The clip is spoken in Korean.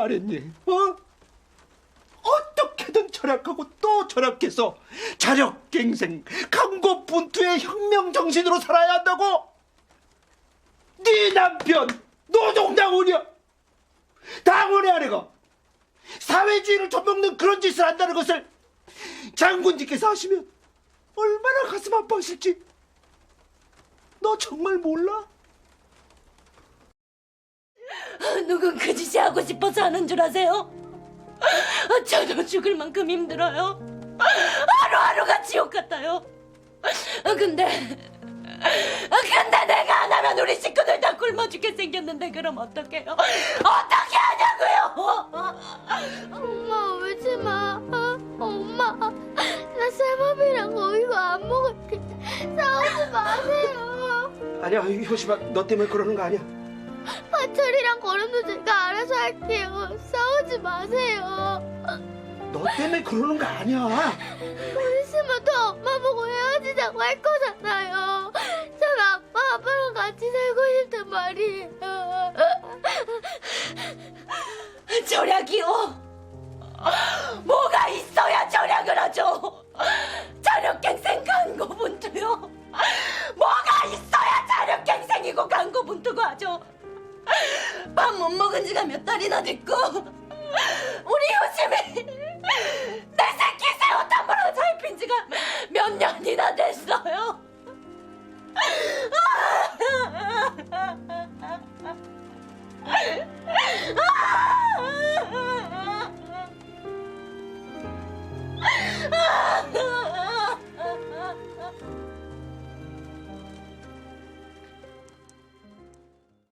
말했니? 어? 어떻게든 절약하고 또 절약해서 자력갱생, 강고분투의 혁명 정신으로 살아야 한다고? 네 남편 노동당원이야. 당원의 아내가 사회주의를 젖먹는 그런 짓을 한다는 것을 장군님께서 하시면 얼마나 가슴 아파하실지 너 정말 몰라? 누군 그 짓이 하고 싶어서 하는 줄 아세요? 저도 죽을 만큼 힘들어요. 하루하루가 지옥 같아요. 근데 근데 내가 안 하면 우리 식구들 다 굶어 죽게 생겼는데 그럼 어떡해요? 어떻게 하냐고요? 엄마 울지 마. 어, 엄마, 나 쌀밥이랑 우유 안 먹을게. 싸우지 마세요. 아니야 효심아 너 때문에 그러는 거 아니야 파철이랑 걸음도 제가 알아서 할게요. 싸우지 마세요. 너 때문에 그러는 거 아니야 곧 있으면 또 엄마 보고 헤어지자고 할 거잖아요. 전 아빠, 아빠랑 같이 살고 싶단 말이에요. 절약이요? 뭐가 있어야 절약을 하죠? 자력갱생 강고분투요? 뭐가 있어야 자력갱생이고 강고분투고 하죠? 밥 못 먹은 지가 몇 달이나 됐고 우리 요즘에 내 새끼 새옷 한 벌로 잡힌 지가 몇 년이나 됐어요. 아!